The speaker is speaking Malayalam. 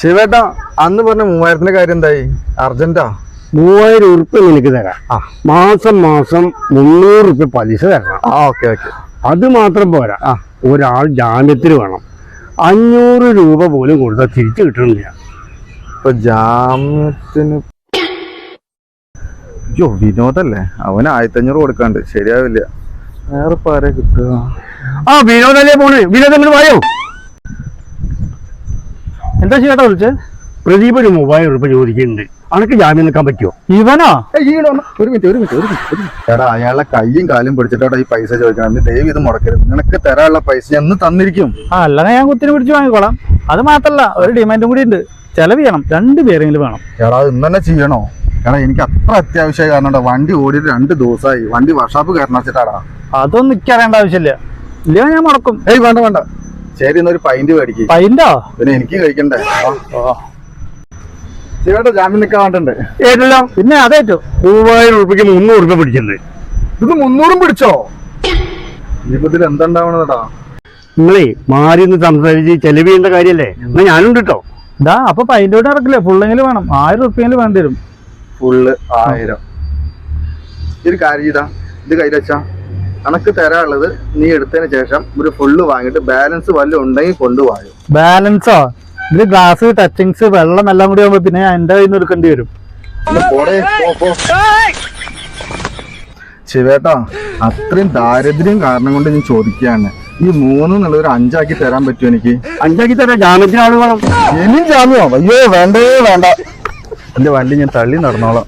ശിവേട്ടാ അന്ന് പറഞ്ഞ മൂവായിരത്തിന്റെ കാര്യം എന്തായി? അർജന്റാ? മൂവായിരം ഉറുപ്പ്യ നിനക്ക് തരാം. മാസം മാസം മുന്നൂറ് ഉറുപ്പ്യ പലിശ തരണം. ആ ഓക്കെ ഓക്കെ. അത് മാത്രം പോരാ. ആ. ഒരാൾ ജാമ്യത്തിന് വേണം. അഞ്ഞൂറ് രൂപ പോലും കൊടുത്താൽ തിരിച്ചു കിട്ടണില്ല. ഇപ്പൊ ജാമ്യത്തിന് അയ്യോ വിനോദല്ലേ? അവൻ ആയിരത്തഞ്ഞൂറ് കൊടുക്കാണ്ട്. ശരിയാവില്ല. വേറെ ഇപ്പൊ ആരെ കിട്ടുക? ആ വിനോദല്ലേ പോണേ. വിനോദം വായോ? എന്താ ചേട്ടാ വിളിച്ചേ? പ്രദീപ് ഒരു മൂവായിരം രൂപ ചോദിക്കുന്നുണ്ട്. അനക്ക് ജാമ്യം നിൽക്കാൻ പറ്റുമോ ഇവനോ? ഒരു മിനിറ്റ് ഒരു മിനിറ്റ് ഒരു മിനിറ്റ് എടാ അയാളെ കയ്യും കാലും പിടിച്ചിട്ടാ ഈ പൈസ ചോദിക്കണം. നീ ദയവ് ഇത് മുടക്കരുത്. നിനക്ക് തരാനുള്ള പൈസ ഞാൻ ഇന്ന് തന്നിരിക്കും. ആ അല്ലാതെ ഞാൻ കുത്തിന് പിടിച്ച് വാങ്ങിക്കോളാം. അത് മാത്രല്ല ഒരു ഡിമാൻഡും കൂടി ഉണ്ട്. ചെലവ് ചെയ്യണം. രണ്ട് പേരെങ്കിലും വേണം. എടാ അത് ഇന്ന് തന്നെ ചെയ്യണോ? എടാ എനിക്ക് അത്ര അത്യാവശ്യമായി കാരണം വണ്ടി ഓടിയിട്ട് രണ്ട് ദിവസമായി വണ്ടി വർഷാപ്പ് കയറണം വെച്ചിട്ടാടാ. അതൊന്നും എനിക്ക് ആവശ്യമില്ല. ഇല്ല ഞാൻ മുടക്കും. ഏയ് വേണ്ട വേണ്ട. ശരി എന്നൊരു പൈന്റ് മേടിക്കും. പൈന്റോ പിന്നെ എനിക്ക് കഴിക്കണ്ടേ? ചേട്ടാ ജാമ്യം നിൽക്കാൻ വേണ്ടണ്ട് ഏതല്ലോ? പിന്നെ അതേറ്റു. മൂവായിരം ഉറുപ്പ്യക്ക് മുന്നൂറ് രൂപ പിടിക്കുന്നത് ഇത് മുന്നൂറും പിടിച്ചോ? ജീവിതത്തിൽ എന്തുണ്ടാവണതാ നിങ്ങളേ മാറി ഒന്ന് സംസാരിച്ച് ചെലവ് ചെയ്യേണ്ട കാര്യല്ലേ? എന്നാ ഞാനുണ്ട് കേട്ടോ ഇതാ അപ്പൊ പൈന്റെ കൂടെ ഇറക്കില്ലേ? ഫുള്ളെങ്കിലും വേണം. ആയിരം ഉറുപ്പിയെങ്കിലും വേണ്ടി വരും. ഫുള്ള് ആയിരം. ഒരു കാര്യം ചെയ്താ. ഇത് കയ്യിലച്ചാ കണക്ക് തരാനുള്ളത് നീ എടുത്തതിന് ശേഷം ഒരു ഫുള്ള് വാങ്ങിയിട്ട് ബാലൻസ് വല്ലതും ഉണ്ടെങ്കിൽ കൊണ്ടുപോകും ബാലൻസോ ഇതിൽ ഗ്ലാസ് ടച്ചിങ്സ് വെള്ളം എല്ലാം കൂടി ആകുമ്പോ പിന്നെ എന്റെ കയ്യിൽ നിന്ന് എടുക്കേണ്ടി വരും. ശിവേട്ടാ അത്രയും ദാരിദ്ര്യം കാരണം കൊണ്ട് ഞാൻ ചോദിക്കുകയാണ്. ഈ മൂന്ന് എന്നുള്ള ഒരു അഞ്ചാക്കി തരാൻ പറ്റുമോ എനിക്ക്? അഞ്ചാക്കി തരാം ജാമ്യത്തിന് ആൾ വേണം. ഇനിയും ജാമ്യമോ അയ്യോ വേണ്ടേ വേണ്ട. എന്റെ വണ്ടി ഞാൻ തള്ളി നടന്നോളാം.